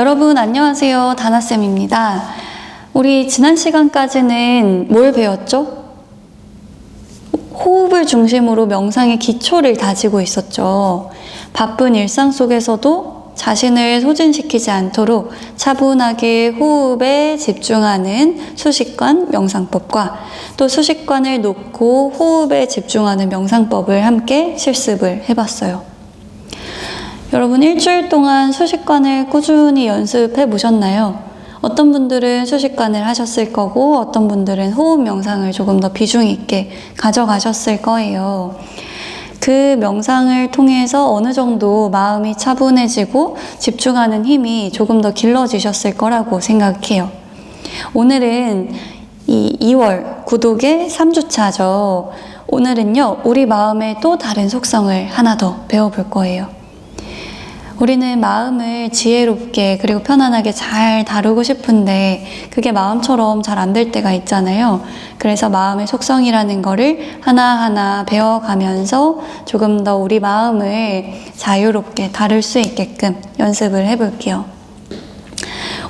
여러분 안녕하세요. 다나쌤입니다. 우리 지난 시간까지는 뭘 배웠죠? 호흡을 중심으로 명상의 기초를 다지고 있었죠. 바쁜 일상 속에서도 자신을 소진시키지 않도록 차분하게 호흡에 집중하는 수식관 명상법과 또 수식관을 놓고 호흡에 집중하는 명상법을 함께 실습을 해봤어요. 여러분 일주일 동안 수식관을 꾸준히 연습해 보셨나요? 어떤 분들은 수식관을 하셨을 거고 어떤 분들은 호흡 명상을 조금 더 비중 있게 가져가셨을 거예요. 그 명상을 통해서 어느 정도 마음이 차분해지고 집중하는 힘이 조금 더 길러지셨을 거라고 생각해요. 오늘은 이 2월 구독의 3주차죠. 오늘은요, 우리 마음의 또 다른 속성을 하나 더 배워볼 거예요. 우리는 마음을 지혜롭게 그리고 편안하게 잘 다루고 싶은데 그게 마음처럼 잘 안 될 때가 있잖아요. 그래서 마음의 속성이라는 거를 하나하나 배워가면서 조금 더 우리 마음을 자유롭게 다룰 수 있게끔 연습을 해볼게요.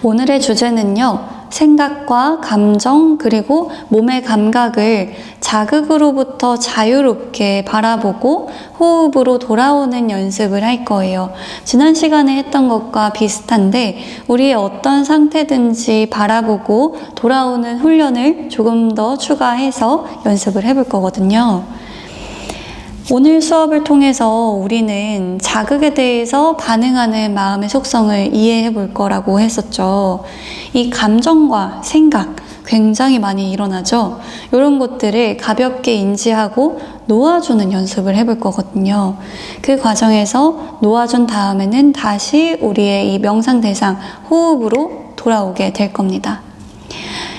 오늘의 주제는요. 생각과 감정 그리고 몸의 감각을 자극으로부터 자유롭게 바라보고 호흡으로 돌아오는 연습을 할 거예요. 지난 시간에 했던 것과 비슷한데 우리의 어떤 상태든지 바라보고 돌아오는 훈련을 조금 더 추가해서 연습을 해볼 거거든요. 오늘 수업을 통해서 우리는 자극에 대해서 반응하는 마음의 속성을 이해해 볼 거라고 했었죠. 이 감정과 생각 굉장히 많이 일어나죠. 이런 것들을 가볍게 인지하고 놓아주는 연습을 해볼 거거든요. 그 과정에서 놓아준 다음에는 다시 우리의 이 명상 대상 호흡으로 돌아오게 될 겁니다.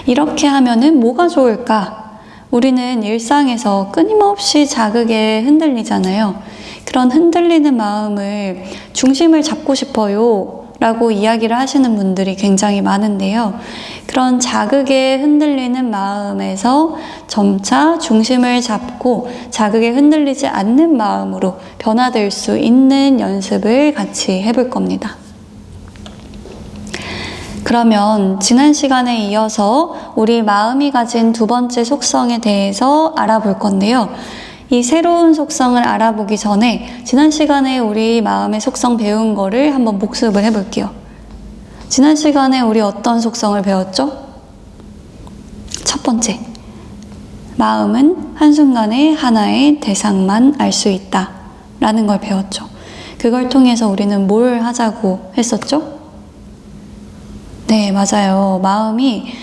이렇게 하면은 뭐가 좋을까? 우리는 일상에서 끊임없이 자극에 흔들리잖아요. 그런 흔들리는 마음을 중심을 잡고 싶어요. 라고 이야기를 하시는 분들이 굉장히 많은데요. 그런 자극에 흔들리는 마음에서 점차 중심을 잡고 자극에 흔들리지 않는 마음으로 변화될 수 있는 연습을 같이 해볼 겁니다. 그러면 지난 시간에 이어서 우리 마음이 가진 두 번째 속성에 대해서 알아볼 건데요. 이 새로운 속성을 알아보기 전에 지난 시간에 우리 마음의 속성 배운 거를 한번 복습을 해볼게요. 지난 시간에 우리 어떤 속성을 배웠죠? 첫 번째. 마음은 한순간에 하나의 대상만 알 수 있다. 라는 걸 배웠죠. 그걸 통해서 우리는 뭘 하자고 했었죠? 네, 맞아요. 마음이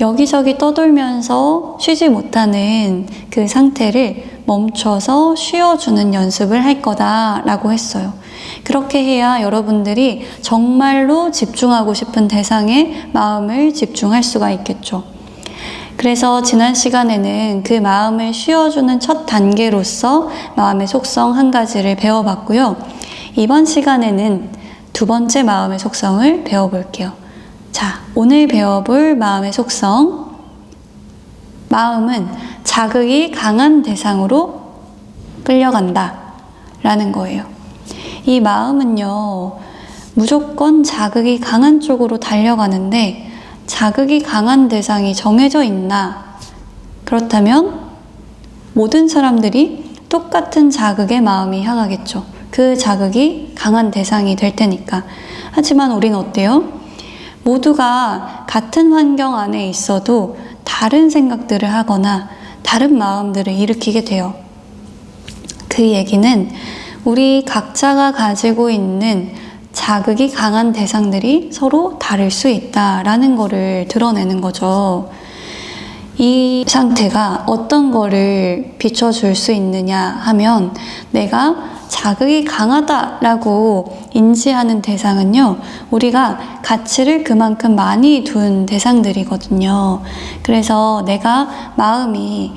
여기저기 떠돌면서 쉬지 못하는 그 상태를 멈춰서 쉬어주는 연습을 할 거다라고 했어요. 그렇게 해야 여러분들이 정말로 집중하고 싶은 대상에 마음을 집중할 수가 있겠죠. 그래서 지난 시간에는 그 마음을 쉬어주는 첫 단계로서 마음의 속성 한 가지를 배워봤고요. 이번 시간에는 두 번째 마음의 속성을 배워볼게요. 자, 오늘 배워볼 마음의 속성. 마음은 자극이 강한 대상으로 끌려간다. 라는 거예요. 이 마음은요, 무조건 자극이 강한 쪽으로 달려가는데, 자극이 강한 대상이 정해져 있나? 그렇다면, 모든 사람들이 똑같은 자극에 마음이 향하겠죠. 그 자극이 강한 대상이 될 테니까. 하지만 우리는 어때요? 모두가 같은 환경 안에 있어도 다른 생각들을 하거나 다른 마음들을 일으키게 돼요. 그 얘기는 우리 각자가 가지고 있는 자극이 강한 대상들이 서로 다를 수 있다라는 거를 드러내는 거죠. 이 상태가 어떤 거를 비춰줄 수 있느냐 하면 내가 자극이 강하다라고 인지하는 대상은요, 우리가 가치를 그만큼 많이 둔 대상들이거든요. 그래서 내가 마음이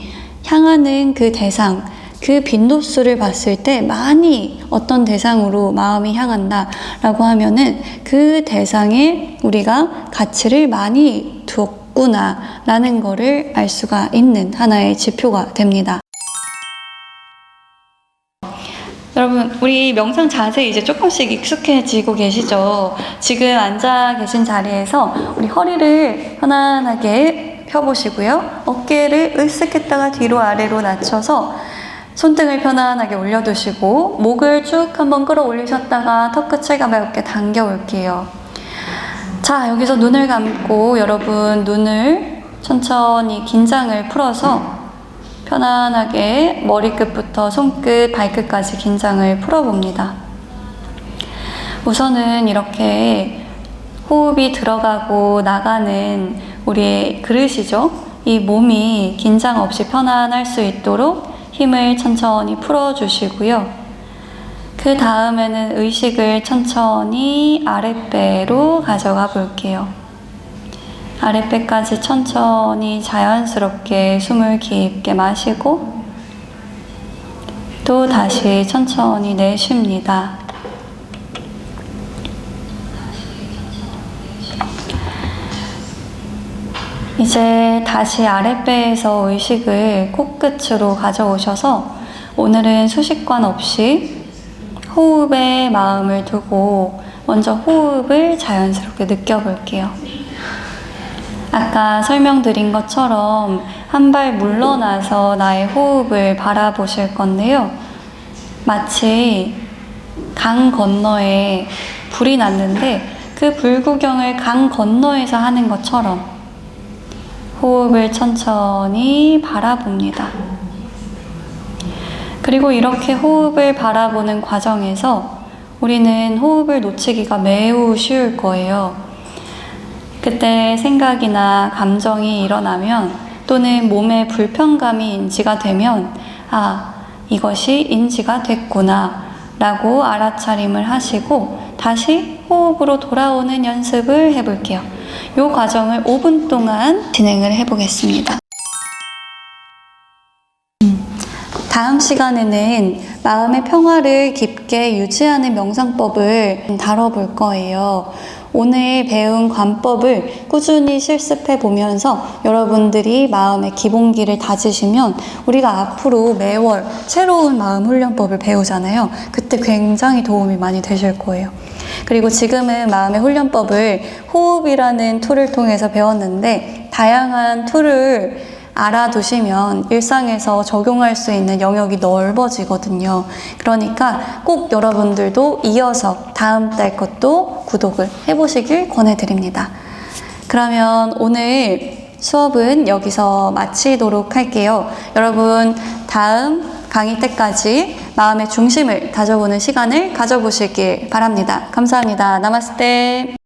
향하는 그 대상, 그 빈도수를 봤을 때 많이 어떤 대상으로 마음이 향한다라고 하면은 그 대상에 우리가 가치를 많이 두었구나라는 거를 알 수가 있는 하나의 지표가 됩니다. 여러분, 우리 명상 자세 이제 조금씩 익숙해지고 계시죠? 지금 앉아 계신 자리에서 우리 허리를 편안하게 펴보시고요. 어깨를 으쓱했다가 뒤로 아래로 낮춰서 손등을 편안하게 올려두시고 목을 쭉 한번 끌어올리셨다가 턱 끝을 가볍게 당겨 올게요. 자, 여기서 눈을 감고 여러분 눈을 천천히 긴장을 풀어서 편안하게 머리끝부터 손끝, 발끝까지 긴장을 풀어봅니다. 우선은 이렇게 호흡이 들어가고 나가는 우리의 그릇이죠. 이 몸이 긴장 없이 편안할 수 있도록 힘을 천천히 풀어주시고요. 그 다음에는 의식을 천천히 아랫배로 가져가 볼게요. 아랫배까지 천천히 자연스럽게 숨을 깊게 마시고 또 다시 천천히 내쉽니다. 이제 다시 아랫배에서 의식을 코끝으로 가져오셔서 오늘은 수식관 없이 호흡에 마음을 두고 먼저 호흡을 자연스럽게 느껴볼게요. 아까 설명드린 것처럼 한 발 물러나서 나의 호흡을 바라보실 건데요. 마치 강 건너에 불이 났는데 그 불구경을 강 건너에서 하는 것처럼 호흡을 천천히 바라봅니다. 그리고 이렇게 호흡을 바라보는 과정에서 우리는 호흡을 놓치기가 매우 쉬울 거예요. 그때 생각이나 감정이 일어나면 또는 몸에 불편감이 인지가 되면 아, 이것이 인지가 됐구나 라고 알아차림을 하시고 다시 호흡으로 돌아오는 연습을 해볼게요. 이 과정을 5분 동안 진행을 해보겠습니다. 다음 시간에는 마음의 평화를 깊게 유지하는 명상법을 다뤄볼 거예요. 오늘 배운 관법을 꾸준히 실습해 보면서 여러분들이 마음의 기본기를 다지시면 우리가 앞으로 매월 새로운 마음 훈련법을 배우잖아요. 그때 굉장히 도움이 많이 되실 거예요. 그리고 지금은 마음의 훈련법을 호흡이라는 툴을 통해서 배웠는데 다양한 툴을 알아두시면 일상에서 적용할 수 있는 영역이 넓어지거든요. 그러니까 꼭 여러분들도 이어서 다음 달 것도 구독을 해보시길 권해드립니다. 그러면 오늘 수업은 여기서 마치도록 할게요. 여러분, 다음 강의 때까지 마음의 중심을 다져보는 시간을 가져보시길 바랍니다. 감사합니다. 나마스테.